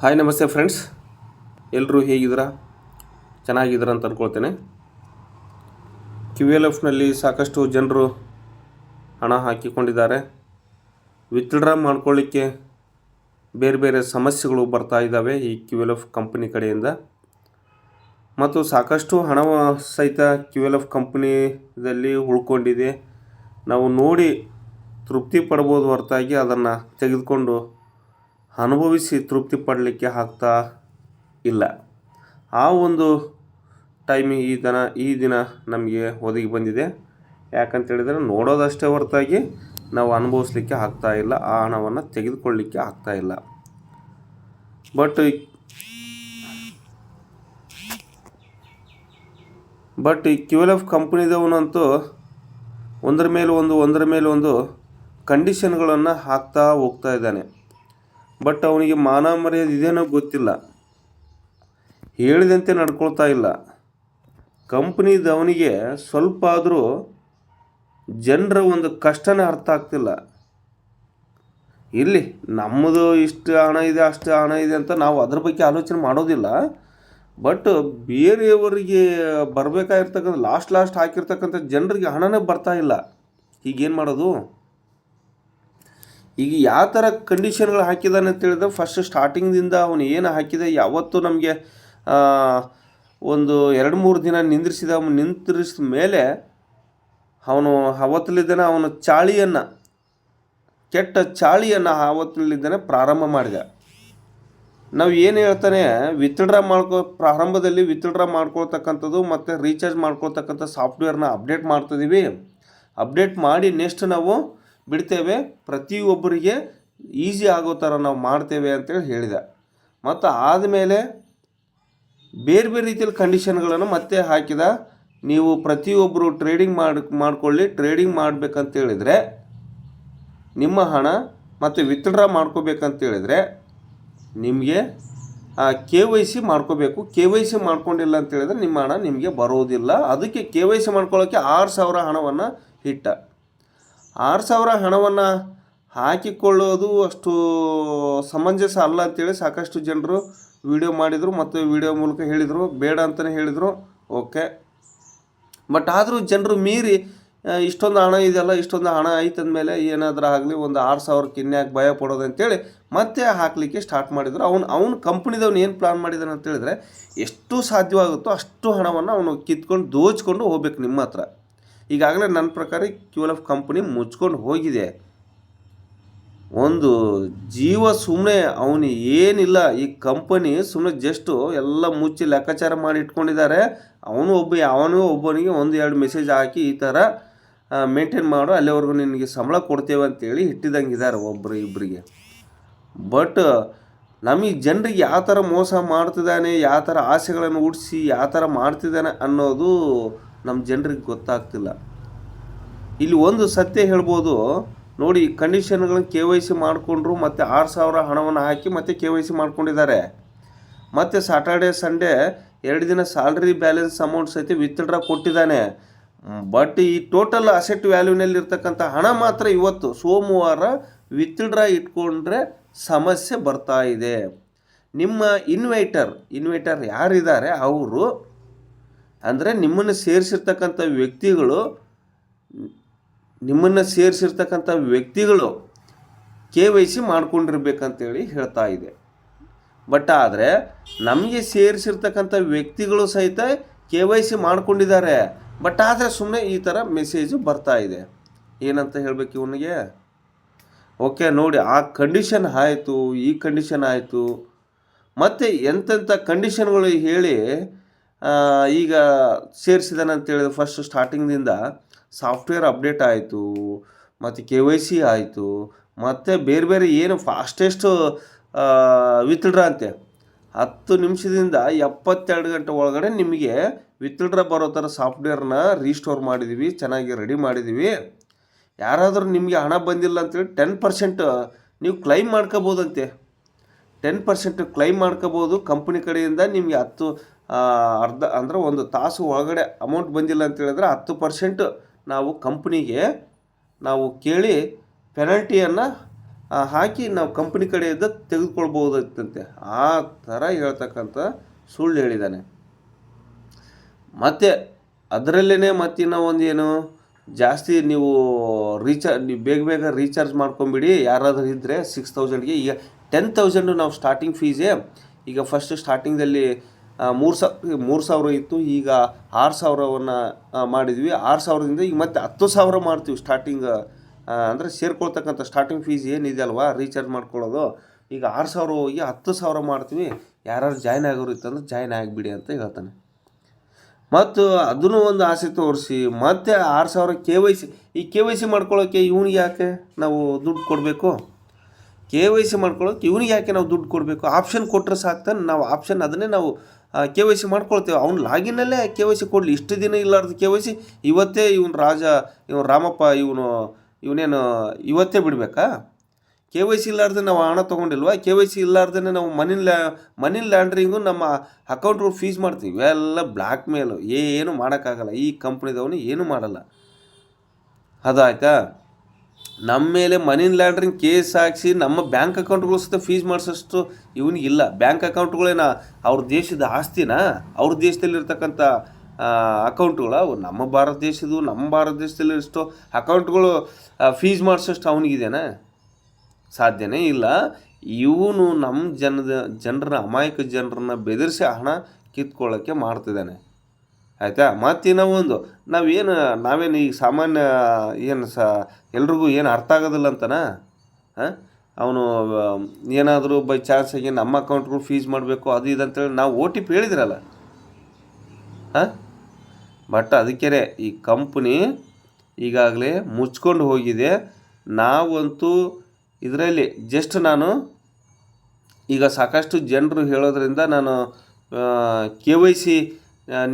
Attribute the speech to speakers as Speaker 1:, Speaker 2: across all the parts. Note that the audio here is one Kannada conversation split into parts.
Speaker 1: ಹಾಯ್ ನಮಸ್ತೆ ಫ್ರೆಂಡ್ಸ್ ಎಲ್ಲರೂ ಹೇಗಿದ್ದೀರಾ? ಚೆನ್ನಾಗಿದ್ದೀರಾ ಅಂತ ಅಂದ್ಕೊಳ್ತೇನೆ ಕ್ಯೂ ಎಲ್ ಎಫ್ನಲ್ಲಿ ಸಾಕಷ್ಟು ಜನರು ಹಣ ಹಾಕಿಕೊಂಡಿದ್ದಾರೆ. ವಿತ್ಡ್ರಾ ಮಾಡ್ಕೊಳ್ಳಿಕ್ಕೆ ಬೇರೆ ಬೇರೆ ಸಮಸ್ಯೆಗಳು ಬರ್ತಾ ಇದ್ದಾವೆ ಈ ಕ್ಯೂ ಎಲ್ ಎಫ್ ಕಂಪ್ನಿ ಕಡೆಯಿಂದ. ಮತ್ತು ಸಾಕಷ್ಟು ಹಣ ಸಹಿತ ಕ್ಯೂ ಎಲ್ ಎಫ್ ಕಂಪ್ನಿದಲ್ಲಿ ಉಳ್ಕೊಂಡಿದೆ. ನಾವು ನೋಡಿ ತೃಪ್ತಿ ಪಡ್ಬೋದು ಹೊರತಾಗಿ ಅದನ್ನು ತೆಗೆದುಕೊಂಡು ಅನುಭವಿಸಿ ತೃಪ್ತಿ ಪಡಲಿಕ್ಕೆ ಆಗ್ತಾ ಇಲ್ಲ. ಆ ಒಂದು ಟೈಮ್ ಈ ದಿನ ಈ ದಿನ ನಮಗೆ ಒದಗಿ ಬಂದಿದೆ. ಯಾಕಂತೇಳಿದರೆ ನೋಡೋದಷ್ಟೇ ಹೊರತಾಗಿ ನಾವು ಅನುಭವಿಸ್ಲಿಕ್ಕೆ ಆಗ್ತಾ ಇಲ್ಲ, ಆ ಹಣವನ್ನು ತೆಗೆದುಕೊಳ್ಳಲಿಕ್ಕೆ ಆಗ್ತಾ ಇಲ್ಲ. ಬಟ್ ಬಟ್ ಈ ಕ್ಯೂ ಎಲ್ ಎಫ್ ಕಂಪ್ನಿದವನಂತೂ ಒಂದರ ಮೇಲೆ ಒಂದು, ಒಂದರ ಮೇಲೆ ಒಂದು ಕಂಡೀಷನ್ಗಳನ್ನು ಹಾಕ್ತಾ ಹೋಗ್ತಾ ಇದ್ದಾನೆ. ಬಟ್ ಅವನಿಗೆ ಮಾನ ಮರ್ಯಾದೆ ಇದೇನೋ ಗೊತ್ತಿಲ್ಲ. ಹೇಳಿದಂತೆ ನಡ್ಕೊಳ್ತಾ ಇಲ್ಲ. ಕಂಪ್ನಿದವನಿಗೆ ಸ್ವಲ್ಪ ಆದರೂ ಜನರ ಒಂದು ಕಷ್ಟನೇ ಅರ್ಥ ಆಗ್ತಿಲ್ಲ. ಇಲ್ಲಿ ನಮ್ಮದು ಇಷ್ಟು ಹಣ ಇದೆ, ಅಷ್ಟು ಹಣ ಇದೆ ಅಂತ ನಾವು ಅದ್ರ ಬಗ್ಗೆ ಆಲೋಚನೆ ಮಾಡೋದಿಲ್ಲ. ಬಟ್ ಬೇರೆಯವರಿಗೆ ಬರಬೇಕಾಗಿರ್ತಕ್ಕಂಥ, ಲಾಸ್ಟ್ ಲಾಸ್ಟ್ ಹಾಕಿರ್ತಕ್ಕಂಥ ಜನರಿಗೆ ಹಣನೇ ಬರ್ತಾ ಇಲ್ಲ. ಈಗೇನು ಮಾಡೋದು? ಈಗ ಯಾವ ಥರ ಕಂಡೀಷನ್ಗಳು ಹಾಕಿದ್ದಾನೆ ಅಂತ ಹೇಳಿದ್ರೆ ಫಸ್ಟ್ ಸ್ಟಾರ್ಟಿಂಗ್ದಿಂದ ಅವನು ಏನು ಹಾಕಿದೆ, ಯಾವತ್ತೂ ನಮಗೆ ಒಂದು ಎರಡು ಮೂರು ದಿನ ನಿಂದ್ರಿಸಿದ ಅವನು ನಿಂತಿರಿಸಿದ ಮೇಲೆ ಅವನು ಅವತ್ತಲಿದ್ದಾನೆ ಅವನು ಚಾಳಿಯನ್ನು, ಕೆಟ್ಟ ಚಾಳಿಯನ್ನು ಆವತ್ತಿನಲ್ಲಿದ್ದಾನೆ ಪ್ರಾರಂಭ ಮಾಡಿದ. ನಾವು ಏನು ಹೇಳ್ತಾನೆ ವಿತ್ಡ್ರಾ ಮಾಡ್ಕೊ, ಪ್ರಾರಂಭದಲ್ಲಿ ವಿತ್ಡ್ರಾ ಮಾಡ್ಕೊಳ್ತಕ್ಕಂಥದ್ದು ಮತ್ತು ರೀಚಾರ್ಜ್ ಮಾಡ್ಕೊಳ್ತಕ್ಕಂಥ ಸಾಫ್ಟ್ವೇರ್ನ ಅಪ್ಡೇಟ್ ಮಾಡ್ತಿದ್ದೀವಿ ಅಪ್ಡೇಟ್ ಮಾಡಿ ನೆಕ್ಸ್ಟ್ ನಾವು ಬಿಡ್ತೇವೆ. ಪ್ರತಿಯೊಬ್ಬರಿಗೆ ಈಸಿ ಆಗೋ ಥರ ನಾವು ಮಾಡ್ತೇವೆ ಅಂತೇಳಿ ಹೇಳಿದ. ಮತ್ತು ಆದಮೇಲೆ ಬೇರೆ ಬೇರೆ ರೀತಿಯಲ್ಲಿ ಕಂಡೀಷನ್ಗಳನ್ನು ಮತ್ತೆ ಹಾಕಿದ. ನೀವು ಪ್ರತಿಯೊಬ್ಬರು ಟ್ರೇಡಿಂಗ್ ಮಾಡಿ, ಮಾಡ್ಕೊಳ್ಳಿ. ಟ್ರೇಡಿಂಗ್ ಮಾಡಬೇಕಂತ ಹೇಳಿದರೆ ನಿಮ್ಮ ಹಣ ಮತ್ತು ವಿತ್ಡ್ರಾ ಮಾಡ್ಕೋಬೇಕಂತೇಳಿದರೆ ನಿಮಗೆ ಕೆ ವೈ ಸಿ ಮಾಡ್ಕೋಬೇಕು. ಕೆ ವೈ ಸಿ ಮಾಡ್ಕೊಂಡಿಲ್ಲ ಅಂತೇಳಿದ್ರೆ ನಿಮ್ಮ ಹಣ ನಿಮಗೆ ಬರೋದಿಲ್ಲ. ಅದಕ್ಕೆ ಕೆ ವೈ ಸಿ ಮಾಡ್ಕೊಳ್ಳೋಕ್ಕೆ ಆರು ಸಾವಿರ ಹಣವನ್ನು ಇಟ್ಟ ಆರು ಸಾವಿರ ಹಣವನ್ನು ಹಾಕಿಕೊಳ್ಳೋದು ಅಷ್ಟು ಸಮಂಜಸ ಅಲ್ಲ ಅಂತೇಳಿ ಸಾಕಷ್ಟು ಜನರು ವಿಡಿಯೋ ಮಾಡಿದರು ಮತ್ತು ವಿಡಿಯೋ ಮೂಲಕ ಹೇಳಿದರು. ಬೇಡ ಅಂತಲೇ ಹೇಳಿದರು. ಓಕೆ. ಬಟ್ ಆದರೂ ಜನರು ಮೀರಿ ಇಷ್ಟೊಂದು ಹಣ ಇದೆಯಲ್ಲ, ಇಷ್ಟೊಂದು ಹಣ ಐತೆ ಏನಾದರೂ ಆಗಲಿ ಒಂದು ಆರು ಸಾವಿರಕ್ಕೆ ಇನ್ಯಾಕೆ ಭಯ ಪಡೋದು ಅಂತೇಳಿ ಮತ್ತೆ ಹಾಕಲಿಕ್ಕೆ ಸ್ಟಾರ್ಟ್ ಮಾಡಿದರು. ಅವ್ನು ಅವ್ನು ಕಂಪ್ನಿದವ್ನು ಏನು ಪ್ಲಾನ್ ಮಾಡಿದಾನೆ ಅಂತ ಹೇಳಿದ್ರೆ, ಎಷ್ಟು ಸಾಧ್ಯವಾಗುತ್ತೋ ಅಷ್ಟು ಹಣವನ್ನು ಅವನು ಕಿತ್ಕೊಂಡು ದೋಚ್ಕೊಂಡು ಹೋಗ್ಬೇಕು ನಿಮ್ಮ ಹತ್ರ. ಈಗಾಗಲೇ ನನ್ನ ಪ್ರಕಾರ ಕ್ಯೂ ಎಲ್ ಎಫ್ ಕಂಪ್ನಿ ಮುಚ್ಕೊಂಡು ಹೋಗಿದೆ. ಒಂದು ಜೀವ ಸುಮ್ಮನೆ ಅವನು ಏನಿಲ್ಲ, ಈ ಕಂಪನಿ ಸುಮ್ಮನೆ ಜಸ್ಟು ಎಲ್ಲ ಮುಚ್ಚಿ ಲೆಕ್ಕಾಚಾರ ಮಾಡಿ ಇಟ್ಕೊಂಡಿದ್ದಾರೆ. ಅವನು ಒಬ್ಬ ಯಾವನೂ ಒಬ್ಬನಿಗೆ ಒಂದು ಎರಡು ಮೆಸೇಜ್ ಹಾಕಿ ಈ ಥರ ಮೇಂಟೈನ್ ಮಾಡು, ಅಲ್ಲಿವರೆಗೂ ನಿನಗೆ ಸಂಬಳ ಕೊಡ್ತೇವೆ ಅಂತೇಳಿ ಇಟ್ಟಿದಂಗೆ ಇದ್ದಾರೆ ಒಬ್ಬರು ಇಬ್ಬರಿಗೆ ಬಟ್ ನಮಗೆ ಜನರಿಗೆ ಯಾವ ಥರ ಮೋಸ ಮಾಡ್ತಿದ್ದಾನೆ, ಯಾವ ಥರ ಆಸೆಗಳನ್ನು ಹುಡ್ಸಿ ಯಾವ ಥರ ಮಾಡ್ತಿದ್ದಾನೆ ಅನ್ನೋದು ನಮ್ಮ ಜನರಿಗೆ ಗೊತ್ತಾಗ್ತಿಲ್ಲ. ಇಲ್ಲಿ ಒಂದು ಸತ್ಯ ಹೇಳ್ಬೋದು, ನೋಡಿ ಕಂಡೀಷನ್ಗಳನ್ನ ಕೆ ವೈ ಸಿ ಮಾಡಿಕೊಂಡ್ರು, ಮತ್ತು ಆರು ಸಾವಿರ ಹಣವನ್ನು ಹಾಕಿ ಮತ್ತೆ ಕೆ ವೈ ಸಿ ಮಾಡ್ಕೊಂಡಿದ್ದಾರೆ. ಮತ್ತು ಸಾಟರ್ಡೆ ಸಂಡೇ ಎರಡು ದಿನ ಸ್ಯಾಲ್ರಿ ಬ್ಯಾಲೆನ್ಸ್ ಅಮೌಂಟ್ ಸಹಿತ ವಿತ್ಡ್ರಾ ಕೊಟ್ಟಿದ್ದಾನೆ. ಬಟ್ ಈ ಟೋಟಲ್ ಅಸೆಟ್ ವ್ಯಾಲ್ಯೂನಲ್ಲಿ ಇರ್ತಕ್ಕಂಥ ಹಣ ಮಾತ್ರ ಇವತ್ತು ಸೋಮವಾರ ವಿತ್ಡ್ರಾ ಇಟ್ಕೊಂಡ್ರೆ ಸಮಸ್ಯೆ ಬರ್ತಾ ಇದೆ. ನಿಮ್ಮ ಇನ್ವೈಟರ್ ಇನ್ವೈಟರ್ ಯಾರಿದ್ದಾರೆ? ಅವರು ಅಂದರೆ ನಿಮ್ಮನ್ನು ಸೇರಿಸಿರ್ತಕ್ಕಂಥ ವ್ಯಕ್ತಿಗಳು, ನಿಮ್ಮನ್ನು ಸೇರಿಸಿರ್ತಕ್ಕಂಥ ವ್ಯಕ್ತಿಗಳು ಕೆ ವೈ ಸಿ ಮಾಡ್ಕೊಂಡಿರ್ಬೇಕಂತೇಳಿ ಹೇಳ್ತಾ ಇದೆ. ಬಟ್ ಆದರೆ ನಮಗೆ ಸೇರಿಸಿರ್ತಕ್ಕಂಥ ವ್ಯಕ್ತಿಗಳು ಸಹಿತ ಕೆ ವೈ ಸಿ ಮಾಡ್ಕೊಂಡಿದ್ದಾರೆ. ಬಟ್ ಆದರೆ ಸುಮ್ಮನೆ ಈ ಥರ ಮೆಸೇಜು ಬರ್ತಾ ಇದೆ. ಏನಂತ ಹೇಳಬೇಕು ಇವನಿಗೆ? ಓಕೆ, ನೋಡಿ, ಆ ಕಂಡೀಷನ್ ಆಯಿತು, ಈ ಕಂಡೀಷನ್ ಆಯಿತು. ಮತ್ತು ಎಂತೆಂಥ ಕಂಡೀಷನ್ಗಳು ಹೇಳಿ ಈಗ ಸೇರಿಸಿದಾನೆ ಅಂತ ಹೇಳಿದ್ರೆ ಫಸ್ಟ್ ಸ್ಟಾರ್ಟಿಂಗ್ದಿಂದ ಸಾಫ್ಟ್ವೇರ್ ಅಪ್ಡೇಟ್ ಆಯಿತು, ಮತ್ತು ಕೆ ವೈ ಸಿ ಆಯಿತು, ಮತ್ತು ಬೇರೆ ಬೇರೆ ಏನು ಫಾಸ್ಟೆಸ್ಟು ವಿತ್ಡ್ರಾ ಅಂತೆ. ಹತ್ತು ನಿಮಿಷದಿಂದ ಎಪ್ಪತ್ತೆರಡು ಗಂಟೆ ಒಳಗಡೆ ನಿಮಗೆ ವಿತ್ಡ್ರಾ ಬರೋ ಥರ ಸಾಫ್ಟ್ವೇರ್ನ ರೀಸ್ಟೋರ್ ಮಾಡಿದ್ದೀವಿ ಚೆನ್ನಾಗಿ ರೆಡಿ ಮಾಡಿದ್ದೀವಿ ಯಾರಾದರೂ ನಿಮಗೆ ಹಣ ಬಂದಿಲ್ಲ ಅಂತೇಳಿ ಟೆನ್ ಪರ್ಸೆಂಟ್ ನೀವು ಕ್ಲೈಮ್ ಮಾಡ್ಕೋಬೋದಂತೆ. ಟೆನ್ ಪರ್ಸೆಂಟ್ ಕ್ಲೈಮ್ ಮಾಡ್ಕೋಬೋದು. ಕಂಪ್ನಿ ಕಡೆಯಿಂದ ನಿಮಗೆ ಹತ್ತು ಅರ್ಧ, ಅಂದರೆ ಒಂದು ತಾಸು ಒಳಗಡೆ ಅಮೌಂಟ್ ಬಂದಿಲ್ಲ ಅಂತ ಹೇಳಿದ್ರೆ ಹತ್ತು ಪರ್ಸೆಂಟ್ ನಾವು ಕಂಪ್ನಿಗೆ ನಾವು ಕೇಳಿ ಪೆನಾಲ್ಟಿಯನ್ನು ಹಾಕಿ ನಾವು ಕಂಪ್ನಿ ಕಡೆಯಿಂದ ತೆಗೆದುಕೊಳ್ಬೋದಂತೆ ಆ ಥರ ಹೇಳ್ತಕ್ಕಂಥ ಸುಳ್ಳು ಹೇಳಿದ್ದಾನೆ. ಮತ್ತು ಅದರಲ್ಲೇ ಮತ್ತಿನ್ನೂ ಒಂದು ಏನು ಜಾಸ್ತಿ ನೀವು ರೀಚಾರ್ಜ್ ನೀವು ಬೇಗ ಬೇಗ ರೀಚಾರ್ಜ್ ಮಾಡ್ಕೊಂಬಿಡಿ. ಯಾರಾದರೂ ಇದ್ದರೆ ಸಿಕ್ಸ್ ತೌಸಂಡ್ಗೆ ಈಗ ಟೆನ್ ತೌಸಂಡು ನಾವು ಸ್ಟಾರ್ಟಿಂಗ್ ಫೀಸೇ ಈಗ ಫಸ್ಟ್ ಸ್ಟಾರ್ಟಿಂಗಲ್ಲಿ ಮೂರು ಸಾವಿರ ಮೂರು ಸಾವಿರ ಇತ್ತು, ಈಗ ಆರು ಸಾವಿರವನ್ನು ಮಾಡಿದ್ವಿ. ಆರು ಸಾವಿರದಿಂದ ಈಗ ಮತ್ತೆ ಹತ್ತು ಸಾವಿರ ಮಾಡ್ತೀವಿ ಸ್ಟಾರ್ಟಿಂಗ್ ಅಂದರೆ ಸೇರ್ಕೊಳ್ತಕ್ಕಂಥ ಸ್ಟಾರ್ಟಿಂಗ್ ಫೀಸ್ ಏನಿದೆ ಅಲ್ವಾ ರೀಚಾರ್ಜ್ ಮಾಡ್ಕೊಳ್ಳೋದು. ಈಗ ಆರು ಸಾವಿರ ಹೋಗಿ ಹತ್ತು ಸಾವಿರ ಮಾಡ್ತೀವಿ. ಯಾರು ಜಾಯ್ನ್ ಆಗೋರು ಇತ್ತಂದ್ರೆ ಜಾಯ್ನ್ ಆಗಿಬಿಡಿ ಅಂತ ಹೇಳ್ತಾನೆ. ಮತ್ತು ಅದನ್ನು ಒಂದು ಆಸೆ ತೋರಿಸಿ, ಮತ್ತೆ ಆರು ಸಾವಿರ ಕೆ ವೈ ಸಿ, ಈ ಕೆ ವೈ ಸಿ ಮಾಡ್ಕೊಳ್ಳೋಕ್ಕೆ ಇವ್ನಿಗೆ ಯಾಕೆ? ನಾವು ದುಡ್ಡು ಕೊಡಬೇಕು? ಕೆ ವೈ ಸಿ ಮಾಡ್ಕೊಳ್ಳೋಕೆ ಇವನಿಗೆ ಯಾಕೆ ನಾವು ದುಡ್ಡು ಕೊಡಬೇಕು? ಆಪ್ಷನ್ ಕೊಟ್ಟರೆ ಸಾಕ್ತಾನೆ ನಾವು ಆಪ್ಷನ್ ಅದನ್ನೇ ನಾವು ಕೆ ವೈ ಸಿ ಮಾಡ್ಕೊಳ್ತೇವೆ. ಅವ್ನು ಲಾಗಿನಲ್ಲೇ ಕೆ ವೈ ಸಿ ಕೊಡಲಿ. ಇಷ್ಟು ದಿನ ಇಲ್ಲಾರ್ದು ಕೆ ವೈ ಸಿ, ಇವತ್ತೇ ಇವನು ರಾಜ, ಇವನು ರಾಮಪ್ಪ, ಇವನು, ಇವನೇನು, ಇವತ್ತೇ ಬಿಡಬೇಕಾ? ಕೆ ವೈ ಸಿ ಇಲ್ಲಾರ್ದೆ ನಾವು ಹಣ ತೊಗೊಂಡಿಲ್ವಾ? ಕೆ ವೈ ಸಿ ಇಲ್ಲಾರ್ದೇ ನಾವು ಮನಿ ಲ್ಯಾ, ಮನಿ ಲ್ಯಾಂಡ್ರಿಂಗು ನಮ್ಮ ಅಕೌಂಟ್ಗಳು ಫೀಸ್ ಮಾಡ್ತೀವಿ. ಇವೆಲ್ಲ ಬ್ಲ್ಯಾಕ್ ಮೇಲು ಏನು ಮಾಡೋಕ್ಕಾಗಲ್ಲ. ಈ ಕಂಪ್ನಿದವನು ಏನೂ ಮಾಡಲ್ಲ. ಅದಾಯ್ತಾ? ನಮ್ಮ ಮೇಲೆ ಮನಿ ಲ್ಯಾಂಡ್ರಿಂಗ್ ಕೇಸ್ ಹಾಕಿಸಿ ನಮ್ಮ ಬ್ಯಾಂಕ್ ಅಕೌಂಟ್ಗಳು ಸಹಿತ ಫೀಸ್ ಮಾಡಿಸೋಷ್ಟು ಇವನಿಗಿಲ್ಲ ಬ್ಯಾಂಕ್ ಅಕೌಂಟ್ಗಳೇನ ಅವ್ರ ದೇಶದ ಆಸ್ತಿನ? ಅವ್ರ ದೇಶದಲ್ಲಿರ್ತಕ್ಕಂಥ ಅಕೌಂಟ್ಗಳು ಅವು ನಮ್ಮ ಭಾರತ ದೇಶದ್ದು ನಮ್ಮ ಭಾರತ ದೇಶದಲ್ಲಿ ಇಷ್ಟು ಅಕೌಂಟ್ಗಳು ಫೀಸ್ ಮಾಡಿಸೋಷ್ಟು ಅವನಿಗಿದೆಯಾ ಸಾಧ್ಯನೇ ಇಲ್ಲ. ಇವನು ನಮ್ಮ ಜನದ, ಜನರ ಅಮಾಯಕ ಜನರನ್ನ ಬೆದರಿಸಿ ಹಣ ಕಿತ್ಕೊಳ್ಳೋಕ್ಕೆ ಮಾಡ್ತಿದ್ದಾನೆ ಆಯಿತಾ? ಮತ್ತು ಒಂದು, ನಾವೇನು ನಾವೇನು ಈಗ ಸಾಮಾನ್ಯ ಏನು ಸ, ಎಲ್ರಿಗೂ ಏನು ಅರ್ಥ ಆಗೋದಿಲ್ಲ ಅಂತನಾ? ಹಾಂ? ಅವನು, ಏನಾದರೂ ಬೈ ಚಾನ್ಸಾಗಿ ನಮ್ಮ ಅಕೌಂಟ್ಗಳು ಫೀಸ್ ಮಾಡಬೇಕು, ಅದು ಇದು ಅಂತೇಳಿ ನಾವು ಓ ಟಿ ಪಿ ಹೇಳಿದ್ರಲ್ಲ. ಹಾಂ? ಬಟ್ ಅದಕ್ಕೆ ಈ ಕಂಪ್ನಿ ಈಗಾಗಲೇ ಮುಚ್ಕೊಂಡು ಹೋಗಿದೆ. ನಾವಂತೂ ಇದರಲ್ಲಿ ಜಸ್ಟ್ ನಾನು, ಈಗ ಸಾಕಷ್ಟು ಜನರು ಹೇಳೋದ್ರಿಂದ ನಾನು ಕೆ ವೈ ಸಿ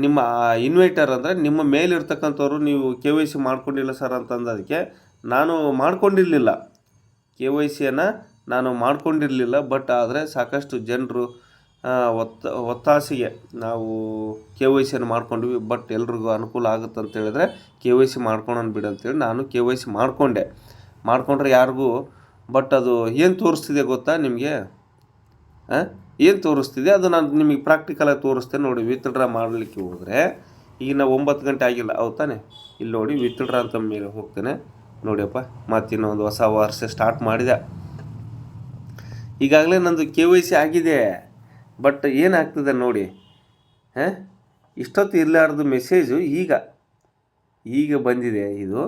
Speaker 1: ನಿಮ್ಮ ಇನ್ವೈಟರ್ ಅಂದರೆ ನಿಮ್ಮ ಮೇಲಿರ್ತಕ್ಕಂಥವ್ರು ನೀವು ಕೆ ವೈ ಸಿ ಮಾಡಿಕೊಂಡಿಲ್ಲ ಸರ್ ಅಂತಂದದಕ್ಕೆ ನಾನು ಮಾಡ್ಕೊಂಡಿರಲಿಲ್ಲ. ಕೆ ವೈ ಸಿಯನ್ನು ನಾನು ಮಾಡ್ಕೊಂಡಿರಲಿಲ್ಲ ಬಟ್ ಆದರೆ ಸಾಕಷ್ಟು ಜನರು ಒತ್ತ, ಒತ್ತಾಸೆಗೆ ನಾವು ಕೆ ವೈ ಸಿಯನ್ನು ಮಾಡ್ಕೊಂಡ್ವಿ ಬಟ್ ಎಲ್ರಿಗೂ ಅನುಕೂಲ ಆಗುತ್ತೆ ಅಂತ ಹೇಳಿದ್ರೆ ಕೆ ವೈ ಸಿ ಮಾಡ್ಕೊಳೋಣ ಬಿಡು ಅಂತೇಳಿ ನಾನು ಕೆ ವೈ ಸಿ ಮಾಡಿಕೊಂಡೆ. ಮಾಡಿಕೊಂಡ್ರೆ ಯಾರಿಗೂ ಬಟ್ ಅದು ಏನು ತೋರಿಸ್ತಿದೆ ಗೊತ್ತಾ ನಿಮಗೆ? ಏನು ತೋರಿಸ್ತಿದೆ? ಅದು ನಾನು ನಿಮಗೆ ಪ್ರಾಕ್ಟಿಕಲಾಗಿ ತೋರಿಸ್ತೇನೆ ನೋಡಿ ವಿತ್ಡ್ರಾ ಮಾಡಲಿಕ್ಕೆ ಹೋದರೆ. ಈಗ ನಾವು ಒಂಬತ್ತು ಗಂಟೆ ಆಗಿಲ್ಲ ಅವು ತಾನೆ? ಇಲ್ಲಿ ನೋಡಿ ವಿತ್ಡ್ರಾ ಅಂತ ಮೇಲೆ ಹೋಗ್ತೇನೆ. ನೋಡಿಯಪ್ಪ ಮತ್ತಿನ್ನೊಂದು ಹೊಸ ವರ್ಷ ಸ್ಟಾರ್ಟ್ ಮಾಡಿದೆ. ಈಗಾಗಲೇ ನಂದು ಕೆ ವೈ ಸಿ ಆಗಿದೆ. ಬಟ್ ಏನಾಗ್ತದೆ ನೋಡಿ? ಹಾಂ? ಇಷ್ಟೊತ್ತು ಇರಲಾರ್ದು ಮೆಸೇಜು ಈಗ. ಈಗ ಬಂದಿದೆ ಇದು.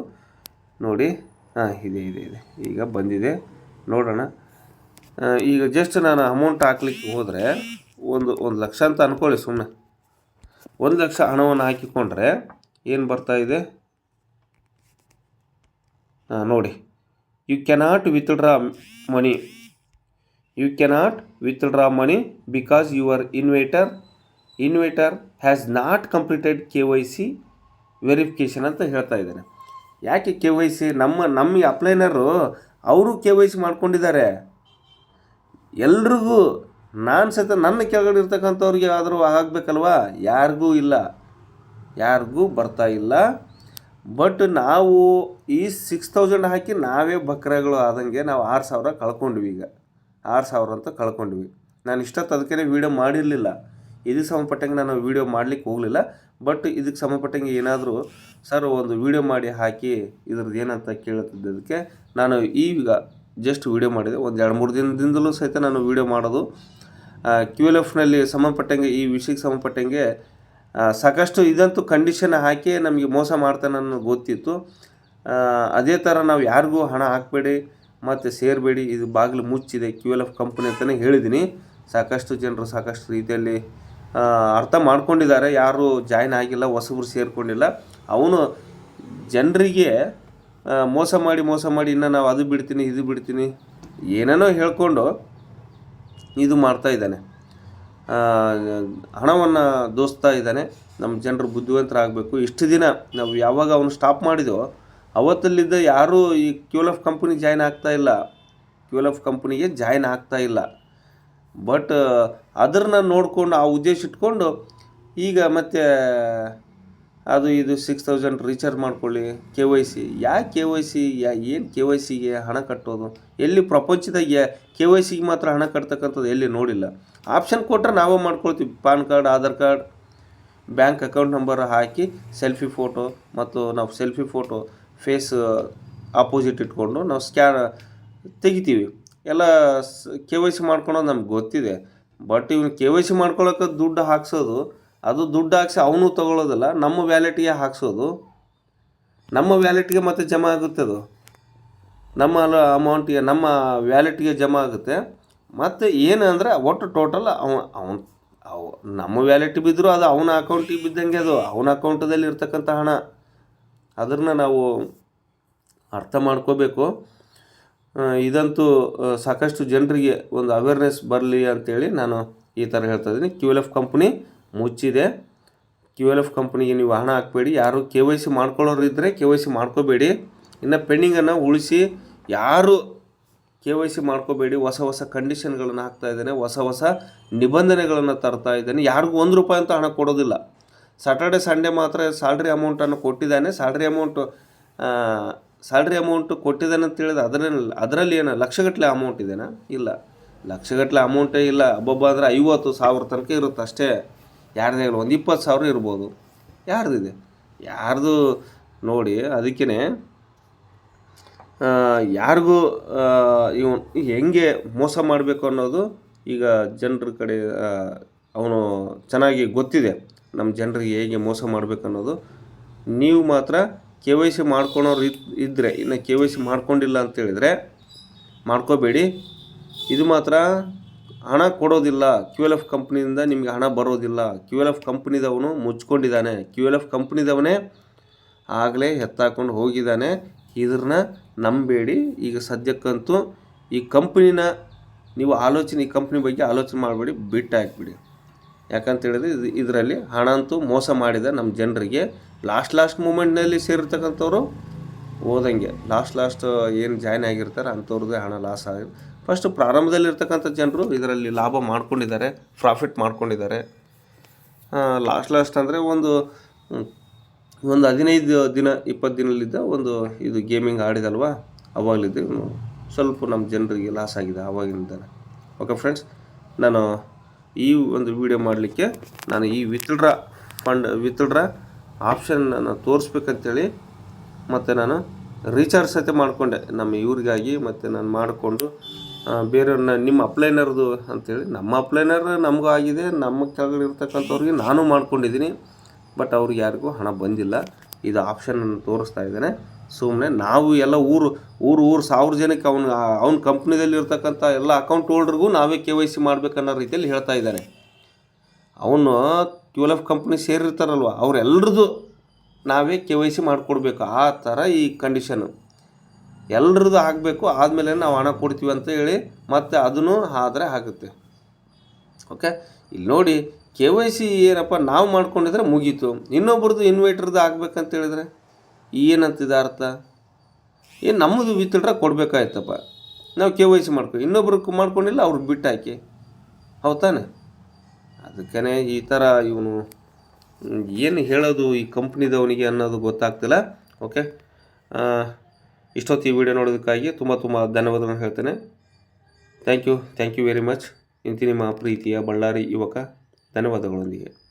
Speaker 1: ನೋಡಿ, ಹಾಂ, ಇದೆ ಇದೆ ಇದೆ. ಈಗ ಬಂದಿದೆ. ನೋಡೋಣ. ಈಗ ಜಸ್ಟ್ ನಾನು ಅಮೌಂಟ್ ಹಾಕ್ಲಿಕ್ಕೆ ಹೋದರೆ ಒಂದು ಒಂದು ಲಕ್ಷ ಅಂತ ಅಂದ್ಕೊಳ್ಳಿ ಸುಮ್ಮನೆ ಒಂದು ಲಕ್ಷ ಹಣವನ್ನು ಹಾಕಿಕೊಂಡ್ರೆ ಏನು ಬರ್ತಾ ಇದೆ? ನೋಡಿ. You cannot withdraw money you cannot withdraw money because your investor investor has not completed K Y C verification ಅಂತ ಹೇಳ್ತಾ ಇದ್ದಾನೆ. ಯಾಕೆ ಕೆ ವೈ ಸಿ ನಮ್ಮ ನಮ್ಮ ಅಪ್ಲೈನರು ಅವರು ಕೆ ವೈ ಸಿ ಮಾಡ್ಕೊಂಡಿದ್ದಾರೆ. ಎಲ್ರಿಗೂ ನಾನು ಸಹಿತ ನನ್ನ ಕೆಳಗಡೆ ಇರ್ತಕ್ಕಂಥವ್ರಿಗೆ ಆದರೂ ಆಗಬೇಕಲ್ವ ಯಾರಿಗೂ ಇಲ್ಲ. ಯಾರಿಗೂ ಬರ್ತಾ ಇಲ್ಲ. ಬಟ್ ನಾವು ಈ ಸಿಕ್ಸ್ ತೌಸಂಡ್ ಹಾಕಿ ನಾವೇ ಬಕ್ರಗಳು ಆದಂಗೆ ನಾವು ಆರು ಸಾವಿರ ಕಳ್ಕೊಂಡ್ವಿ ಈಗ. ಆರು ಸಾವಿರ ಅಂತ ಕಳ್ಕೊಂಡ್ವಿ. ನಾನು ಇಷ್ಟೊತ್ತು ಅದಕ್ಕೇ ವೀಡಿಯೋ ಮಾಡಿರಲಿಲ್ಲ. ಇದಕ್ಕೆ ಸಂಬಂಧಪಟ್ಟಂಗೆ ನಾನು ವೀಡಿಯೋ ಮಾಡಲಿಕ್ಕೆ ಹೋಗಲಿಲ್ಲ. ಬಟ್ ಇದಕ್ಕೆ ಸಂಬಂಧಪಟ್ಟಂಗೆ ಏನಾದರೂ ಸರ್ ಒಂದು ವೀಡಿಯೋ ಮಾಡಿ ಹಾಕಿ ಇದ್ರದ್ದು ಏನಂತ ಕೇಳುತ್ತಿದ್ದದಕ್ಕೆ ನಾನು ಈಗ ಜಸ್ಟ್ ವೀಡಿಯೋ ಮಾಡಿದೆ. ಒಂದು ಎರಡು ಮೂರು ದಿನದಿಂದಲೂ ಸಹಿತ ನಾನು ವೀಡಿಯೋ ಮಾಡೋದು. ಕ್ಯೂ ಎಲ್ ಎಫ್ನಲ್ಲಿ ಸಂಬಂಧಪಟ್ಟಂಗೆ, ಈ ವಿಷಯಕ್ಕೆ ಸಂಬಂಧಪಟ್ಟಂಗೆ ಸಾಕಷ್ಟು ಇದಂತೂ ಕಂಡೀಷನ್ ಹಾಕಿ ನಮಗೆ ಮೋಸ ಮಾಡ್ತಾನೆ ಅನ್ನೋದು ಗೊತ್ತಿತ್ತು. ಅದೇ ಥರ ನಾವು ಯಾರಿಗೂ ಹಣ ಹಾಕಬೇಡಿ, ಮತ್ತು ಸೇರಬೇಡಿ, ಇದು ಬಾಗಿಲು ಮುಚ್ಚಿದೆ ಕ್ಯೂ ಎಲ್ ಎಫ್ ಕಂಪ್ನಿ ಅಂತಲೇ ಹೇಳಿದ್ದೀನಿ ಸಾಕಷ್ಟು ಜನರು ಸಾಕಷ್ಟು ರೀತಿಯಲ್ಲಿ ಅರ್ಥ ಮಾಡ್ಕೊಂಡಿದ್ದಾರೆ. ಯಾರು ಜಾಯ್ನ್ ಆಗಿಲ್ಲ, ಹೊಸಬ್ರು ಸೇರಿಕೊಂಡಿಲ್ಲ. ಅವನು, ಜನರಿಗೆ ಮೋಸ ಮಾಡಿ ಮೋಸ ಮಾಡಿ, ಇನ್ನು ನಾವು ಅದು ಬಿಡ್ತೀನಿ, ಇದು ಬಿಡ್ತೀನಿ, ಏನೇನೋ ಹೇಳ್ಕೊಂಡು ಇದು ಮಾಡ್ತಾ ಇದ್ದಾನೆ. ಹಣವನ್ನು ದೋಸ್ತಾ ಇದ್ದಾನೆ. ನಮ್ಮ ಜನರು ಬುದ್ಧಿವಂತರಾಗಬೇಕು. ಇಷ್ಟು ದಿನ ನಾವು ಯಾವಾಗ ಅವನು ಸ್ಟಾಪ್ ಮಾಡಿದೋ ಅವತ್ತಲ್ಲಿದ್ದ ಯಾರೂ ಈ ಕ್ಯೂಲ್ ಆಫ್ ಕಂಪ್ನಿ ಜಾಯ್ನ್ ಆಗ್ತಾ ಇಲ್ಲ. ಕ್ಯೂಲ್ ಎಫ್ ಕಂಪ್ನಿಗೆ ಜಾಯ್ನ್ ಆಗ್ತಾ ಇಲ್ಲ. ಬಟ್ ಅದನ್ನು ನೋಡಿಕೊಂಡು ಆ ಉದ್ದೇಶ ಇಟ್ಕೊಂಡು ಈಗ ಮತ್ತೆ ಅದು ಇದು ಸಿಕ್ಸ್ ತೌಸಂಡ್ ರೀಚಾರ್ಜ್ ಮಾಡ್ಕೊಳ್ಳಿ ಕೆ ವೈ ಸಿ ಯಾ ಕೆ ವೈ ಸಿ ಯಾ, ಏನು ಕೆ ವೈ ಸಿಗೆ ಹಣ ಕಟ್ಟೋದು? ಎಲ್ಲಿ ಪ್ರಪಂಚದಾಗ ಕೆ ವೈ ಸಿಗೆ ಮಾತ್ರ ಹಣ ಕಟ್ತಕ್ಕಂಥದ್ದು ಎಲ್ಲಿ ನೋಡಿಲ್ಲ. ಆಪ್ಷನ್ ಕೊಟ್ಟರೆ ನಾವೇ ಮಾಡ್ಕೊಳ್ತೀವಿ. PAN card Aadhaar card bank account number ಹಾಕಿ ಸೆಲ್ಫಿ ಫೋಟೋ ಮತ್ತು ನಾವು ಸೆಲ್ಫಿ ಫೋಟೋ ಫೇಸ್ ಆಪೋಸಿಟ್ ಇಟ್ಕೊಂಡು ನಾವು ಸ್ಕ್ಯಾನ್ ತೆಗಿತೀವಿ. ಎಲ್ಲ ಕೆ ವೈ ಸಿ ಮಾಡ್ಕೊಳೋದು ನಮ್ಗೆ ಗೊತ್ತಿದೆ. ಬಟ್ ಇವನು ಕೆ ವೈ ಸಿ ಮಾಡ್ಕೊಳಕ್ಕೆ ದುಡ್ಡು ಹಾಕ್ಸೋದು ಅದು ದುಡ್ಡು ಹಾಕ್ಸಿ ಅವನು ತೊಗೊಳ್ಳೋದಲ್ಲ, ನಮ್ಮ ವ್ಯಾಲೆಟ್ಗೆ ಹಾಕ್ಸೋದು. ನಮ್ಮ ವ್ಯಾಲೆಟ್ಗೆ ಮತ್ತೆ ಜಮಾ ಆಗುತ್ತೆ ಅದು. ನಮ್ಮ ಅಮೌಂಟಿಗೆ ನಮ್ಮ ವ್ಯಾಲೆಟ್ಗೆ ಜಮಾ ಆಗುತ್ತೆ. ಮತ್ತು ಏನಂದರೆ ಒಟ್ಟು ಟೋಟಲ್ ಅವ, ಅವನ್, ಅವ, ನಮ್ಮ ವ್ಯಾಲೆಟ್ ಬಿದ್ದರೂ ಅದು ಅವನ ಅಕೌಂಟಿಗೆ ಬಿದ್ದಂಗೆ ಅದು, ಅವನ ಅಕೌಂಟದಲ್ಲಿ ಇರ್ತಕ್ಕಂಥ ಹಣ. ಅದನ್ನ ನಾವು ಅರ್ಥ ಮಾಡ್ಕೋಬೇಕು. ಇದಂತೂ ಸಾಕಷ್ಟು ಜನರಿಗೆ ಒಂದು ಅವೇರ್ನೆಸ್ ಬರಲಿ ಅಂತೇಳಿ ನಾನು ಈ ಥರ ಹೇಳ್ತಾ ಇದ್ದೀನಿ. ಕ್ಯೂ ಎಲ್ ಎಫ್ ಕಂಪ್ನಿ ಮುಚ್ಚಿದೆ. ಕ್ಯೂ ಎಲ್ ಎಫ್ ಕಂಪ್ನಿಗೆ ನೀವು ಹಣ ಹಾಕಬೇಡಿ. ಯಾರು ಕೆ ವೈ ಸಿ ಮಾಡ್ಕೊಳ್ಳೋರು ಇದ್ದರೆ ಕೆ ವೈ ಸಿ ಮಾಡ್ಕೋಬೇಡಿ. ಇನ್ನು ಪೆಂಡಿಂಗನ್ನು ಉಳಿಸಿ ಯಾರು ಕೆ ವೈ ಸಿ ಮಾಡ್ಕೋಬೇಡಿ. ಹೊಸ ಹೊಸ ಕಂಡೀಷನ್ಗಳನ್ನು ಹಾಕ್ತಾ ಇದ್ದಾನೆ. ಹೊಸ ಹೊಸ ನಿಬಂಧನೆಗಳನ್ನು ತರ್ತಾ ಇದ್ದಾನೆ. ಯಾರಿಗೂ ಒಂದು ರೂಪಾಯಿ ಅಂತ ಹಣ ಕೊಡೋದಿಲ್ಲ. ಸಾಟರ್ಡೆ ಸಂಡೇ ಮಾತ್ರ ಸ್ಯಾಲ್ರಿ ಅಮೌಂಟನ್ನು ಕೊಟ್ಟಿದ್ದಾನೆ. ಸ್ಯಾಲ್ರಿ ಅಮೌಂಟು ಸ್ಯಾಲ್ರಿ ಅಮೌಂಟು ಕೊಟ್ಟಿದ್ದಾನೆ ಅಂತ ಹೇಳಿದ್ರೆ ಅದರಲ್ಲಿ ಅದರಲ್ಲಿ ಏನು ಲಕ್ಷಗಟ್ಟಲೆ ಅಮೌಂಟ್ ಇದೆಯಾ ಇಲ್ಲ. ಲಕ್ಷಗಟ್ಟಲೆ ಅಮೌಂಟೇ ಇಲ್ಲ. ಅಬ್ಬಬ್ಬ ಅಂದರೆ ಐವತ್ತು ಸಾವಿರ ತನಕ ಇರುತ್ತೆ ಅಷ್ಟೇ. ಯಾರ್ದೇ ಇಲ್ಲ ಒಂದು ಇಪ್ಪತ್ತು ಸಾವಿರ ಇರ್ಬೋದು. ಯಾರ್ದಿದೆ? ಯಾರ್ದು ನೋಡಿ ಅದಕ್ಕೇ ಯಾರಿಗೂ ಇವನು ಹೆಂಗೆ ಮೋಸ ಮಾಡಬೇಕು ಅನ್ನೋದು ಈಗ ಜನರ ಕಡೆ ಅವನು ಚೆನ್ನಾಗಿ ಗೊತ್ತಿದೆ. ನಮ್ಮ ಜನರಿಗೆ ಹೇಗೆ ಮೋಸ ಮಾಡಬೇಕು ಅನ್ನೋದು. ನೀವು ಮಾತ್ರ ಕೆ ವೈ ಸಿ ಮಾಡ್ಕೊಳೋರು ಇದ್ ಇದ್ದರೆ ಇನ್ನು ಕೆ ವೈ ಸಿ ಮಾಡ್ಕೊಂಡಿಲ್ಲ ಅಂತ ಹೇಳಿದರೆ, ಮಾಡ್ಕೋಬೇಡಿ. ಇದು ಮಾತ್ರ ಹಣ ಕೊಡೋದಿಲ್ಲ ಕ್ಯೂ ಎಲ್ ಎಫ್ ಕಂಪ್ನಿಯಿಂದ ನಿಮಗೆ ಹಣ ಬರೋದಿಲ್ಲ. ಕ್ಯೂ ಎಲ್ ಎಫ್ ಕಂಪ್ನಿದವನು ಮುಚ್ಕೊಂಡಿದ್ದಾನೆ. ಕ್ಯೂ ಎಲ್ ಎಫ್ ಕಂಪ್ನಿದವನೇ ಆಗಲೇ ಎತ್ತಾಕೊಂಡು ಹೋಗಿದ್ದಾನೆ. ಇದನ್ನ ನಂಬೇಡಿ. ಈಗ ಸದ್ಯಕ್ಕಂತೂ ಈ ಕಂಪ್ನಿನ ನೀವು ಆಲೋಚನೆ, ಈ ಕಂಪ್ನಿ ಬಗ್ಗೆ ಆಲೋಚನೆ ಮಾಡಬೇಡಿ, ಬಿಟ್ಟು ಹಾಕ್ಬಿಡಿ. ಯಾಕಂತ ಹೇಳಿದ್ರೆ ಇದು ಇದರಲ್ಲಿ ಹಣ ಅಂತೂ ಮೋಸ ಮಾಡಿದ ನಮ್ಮ ಜನರಿಗೆ ಲಾಸ್ಟ್ ಲಾಸ್ಟ್ ಮೂಮೆಂಟ್ನಲ್ಲಿ ಸೇರಿರ್ತಕ್ಕಂಥವ್ರು ಓದಂಗೆ ಲಾಸ್ಟ್ ಲಾಸ್ಟ್ ಏನು ಜಾಯ್ನ್ ಆಗಿರ್ತಾರೆ, ಅಂಥವ್ರದ್ದೇ ಹಣ ಲಾಸ್ ಆಗಿ ಫಸ್ಟು ಪ್ರಾರಂಭದಲ್ಲಿರ್ತಕ್ಕಂಥ ಜನರು ಇದರಲ್ಲಿ ಲಾಭ ಮಾಡ್ಕೊಂಡಿದ್ದಾರೆ ಪ್ರಾಫಿಟ್ ಮಾಡ್ಕೊಂಡಿದ್ದಾರೆ. ಲಾಸ್ಟ್ ಲಾಸ್ಟ್ ಅಂದರೆ ಒಂದು ಒಂದು ಹದಿನೈದು ದಿನ, ಇಪ್ಪತ್ತು ದಿನಲಿದ್ದ ಒಂದು ಇದು ಗೇಮಿಂಗ್ ಆಡಿದಲ್ವ? ಅವಾಗಲಿದ್ದು ಸ್ವಲ್ಪ ನಮ್ಮ ಜನರಿಗೆ ಲಾಸ್ ಆಗಿದೆ ಆವಾಗಿನಿಂದ ಓಕೆ ಫ್ರೆಂಡ್ಸ್ ನಾನು ಈ ಒಂದು ವಿಡಿಯೋ ಮಾಡಲಿಕ್ಕೆ ನಾನು ಈ ವಿತ್ಡ್ರಾ ಫಂಡ್ ವಿತ್ಡ್ರಾ ಆಪ್ಷನ್ ನಾನು ತೋರಿಸ್ಬೇಕಂತೇಳಿ ಮತ್ತು ನಾನು ರೀಚಾರ್ಜ್ ಸತೆ ಮಾಡಿಕೊಂಡೆ. ನಮ್ಮ ಇವ್ರಿಗಾಗಿ ಮತ್ತು ನಾನು ಮಾಡಿಕೊಂಡು ಬೇರೆಯವ್ರನ್ನ ನಿಮ್ಮ ಅಪ್ಲೈನರ್ದು ಅಂತೇಳಿ, ನಮ್ಮ ಅಪ್ಲೈನರ್ ನಮಗೂ ಆಗಿದೆ, ನಮ್ಮ ಕೆಳಗಡೆ ನಾನು ಮಾಡ್ಕೊಂಡಿದ್ದೀನಿ, ಬಟ್ ಅವ್ರಿಗೆ ಯಾರಿಗೂ ಹಣ ಬಂದಿಲ್ಲ. ಇದು ಆಪ್ಷನ್ ತೋರಿಸ್ತಾ ಇದ್ದಾನೆ. ಸುಮ್ಮನೆ ನಾವು ಎಲ್ಲ ಊರು ಊರು ಊರು ಸಾವಿರ ಜನಕ್ಕೆ ಅವ್ನು ಅವ್ನ ಕಂಪ್ನಿದಲ್ಲಿ ಇರ್ತಕ್ಕಂಥ ಎಲ್ಲ ಅಕೌಂಟ್ ಹೋಲ್ಡ್ರಿಗೂ ನಾವೇ ಕೆ ವೈ ಸಿ ಮಾಡ್ಬೇಕನ್ನೋ ರೀತಿಯಲ್ಲಿ ಹೇಳ್ತಾ ಇದ್ದಾನೆ. ಅವನು ಕ್ಯೂಲ್ ಎಫ್ ಕಂಪ್ನಿ ಸೇರಿರ್ತಾರಲ್ವ ಅವರೆಲ್ಲರದು ನಾವೇ ಕೆ ವೈ ಸಿ ಮಾಡಿಕೊಡ್ಬೇಕು. ಆ ಥರ ಈ ಕಂಡೀಷನು ಎಲ್ರದ್ದು ಆಗಬೇಕು, ಆದಮೇಲೆ ನಾವು ಹಣ ಕೊಡ್ತೀವಿ ಅಂತ ಹೇಳಿ ಮತ್ತು ಅದನ್ನು ಆದರೆ ಆಗುತ್ತೆ. ಓಕೆ ಇಲ್ಲಿ ನೋಡಿ, ಕೆ ವೈ ಸಿ ಏನಪ್ಪ, ನಾವು ಮಾಡ್ಕೊಂಡಿದ್ರೆ ಮುಗೀತು. ಇನ್ನೊಬ್ರದ್ದು ಇನ್ವೈಟ್ರದ್ದು ಆಗ್ಬೇಕಂತ ಹೇಳಿದ್ರೆ? ಏನಂತಿದೆ ಅರ್ಥ? ಏನು ನಮ್ಮದು ವಿತ್ಡ್ರಾ ಕೊಡಬೇಕಾಯ್ತಪ್ಪ. ನಾವು ಕೆ ವೈ ಸಿ ಮಾಡ್ಕೊ ಇನ್ನೊಬ್ರಿಗೆ ಮಾಡ್ಕೊಂಡಿಲ್ಲ ಅವ್ರಿಗೆ ಬಿಟ್ಟು ಹಾಕಿ ಹೌದಾನೆ ಅದಕ್ಕೇ ಈ ಥರ ಇವನು ಏನು ಹೇಳೋದು ಈ ಕಂಪ್ನಿದವನಿಗೆ ಅನ್ನೋದು ಗೊತ್ತಾಗ್ತಿಲ್ಲ. ಓಕೆ ಇಷ್ಟೊತ್ತು ಈ ವಿಡಿಯೋ ನೋಡೋದಕ್ಕಾಗಿ ತುಂಬ ತುಂಬ ಧನ್ಯವಾದಗಳನ್ನು ಹೇಳ್ತೇನೆ. Thank you thank you very much ಇಂತಿ ನಿಮ್ಮ ಪ್ರೀತಿಯ ಬಳ್ಳಾರಿ ಯುವಕ, ಧನ್ಯವಾದಗಳೊಂದಿಗೆ.